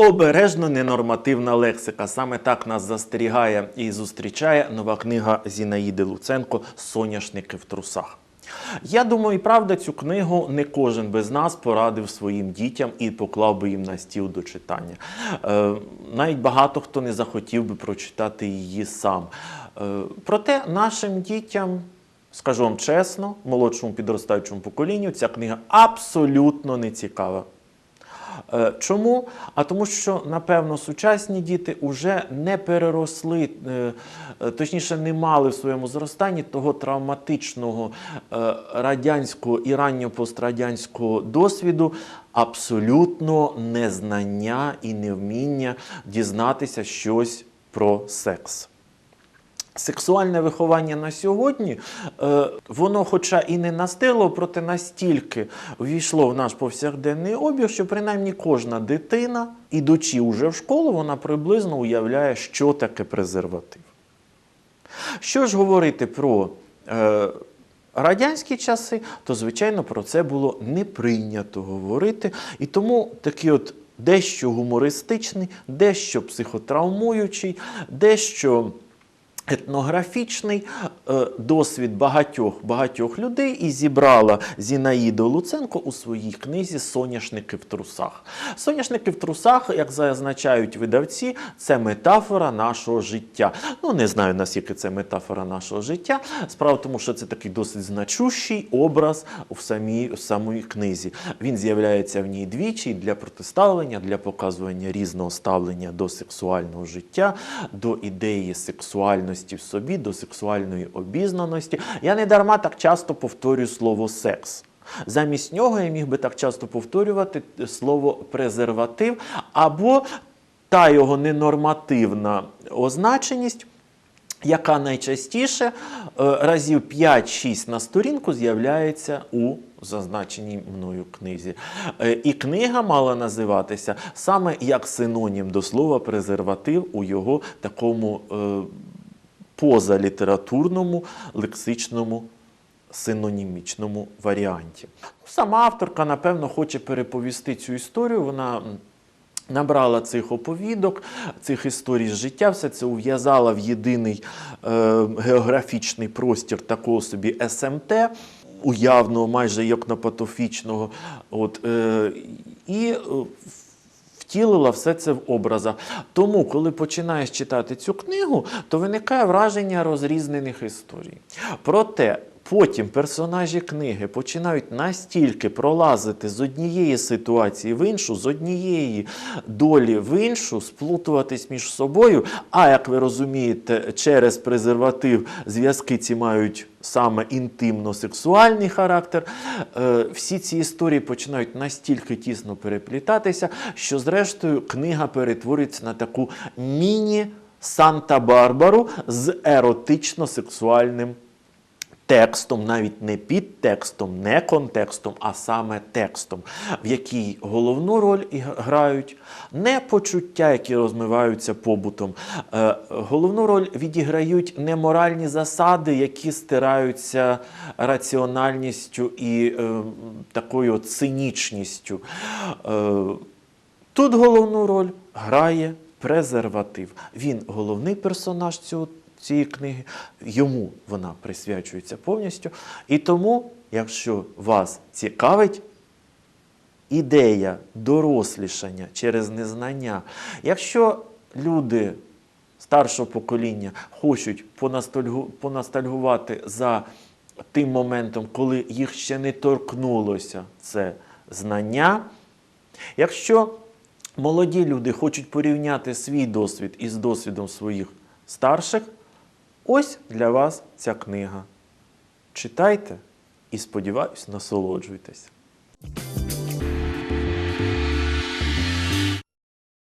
Обережно ненормативна лексика. Саме так нас застерігає і зустрічає нова книга Зінаїди Луценко Соняшники в трусах. Я думаю, і правда, цю книгу не кожен без нас порадив своїм дітям і поклав би їм на стіл до читання. Е, навіть багато хто не захотів би прочитати її сам. Е, проте нашим дітям, скажу вам чесно, молодшому підростаючому поколінню, ця книга абсолютно не цікава. Е, Чому? А тому, що напевно сучасні діти вже не переросли, е, точніше, не мали в своєму зростанні того травматичного е, радянського і ранньо пострадянського досвіду, абсолютно незнання і невміння дізнатися щось про секс. Сексуальне виховання на сьогодні, е, воно, хоча і не настило, проте настільки ввійшло в наш повсякденний обіг, що принаймні кожна дитина, ідучи уже в школу, вона приблизно уявляє, що таке презерватив. Що ж говорити про е, радянські часи, то звичайно про це було не прийнято говорити. І тому такий от дещо гумористичний, дещо психотравмуючий, дещо етнографічний е, досвід багатьох багатьох людей і зібрала Зінаїда Луценко у своїй книзі Соняшники в трусах. Соняшники в трусах, як зазначають видавці, це метафора нашого життя. Ну не знаю наскільки це метафора нашого життя. Справа в тому, що це такий досить значущий образ в самій, в самій книзі. Він з'являється в ній двічі для протиставлення, для показування різного ставлення до сексуального життя, до ідеї сексуальності в собі, до сексуальної обізнаності. Я не дарма так часто повторюю слово секс. Замість нього я міг би так часто повторювати слово презерватив або та його ненормативна означеність. Яка найчастіше е, разів 5-6 на сторінку з'являється у зазначеній мною книзі. Е, І книга мала називатися саме як синонім до слова презерватив у його такому е, позалітературному лексичному синонімічному варіанті. Сама авторка, напевно, хоче переповісти цю історію. Вона набрала цих оповідок, цих історій з життя, все це ув'язала в єдиний е, географічний простір такого собі СМТ. Уявного, майже йокнопатофічного. От, е, і е, втілила все це в образах. Тому, коли починаєш читати цю книгу, то виникає враження розрізнених історій. Проте потім персонажі книги починають настільки пролазити з однієї ситуації в іншу, з однієї долі в іншу, сплутуватись між собою. А як ви розумієте, через презерватив зв'язки ці мають саме інтимно-сексуальний характер. Е, Всі ці історії починають настільки тісно переплітатися, що зрештою книга перетворюється на таку міні-Санта-Барбару з еротично-сексуальним текстом, навіть не підтекстом, не контекстом, а саме текстом, в якій головну роль грають не почуття, які розмиваються побутом. Е, Головну роль відіграють не моральні засади, які стираються раціональністю і е, такою цинічністю. Е, Тут головну роль грає презерватив. Він головний персонаж цього, цієї книги, йому вона присвячується повністю. І тому, якщо вас цікавить ідея дорослішання через незнання, якщо люди старшого покоління хочуть понастальгувати за тим моментом, коли їх ще не торкнулося це знання, Якщо молоді люди хочуть порівняти свій досвід із досвідом своїх старших, ось для вас ця книга. Читайте і, сподіваюсь, насолоджуйтесь.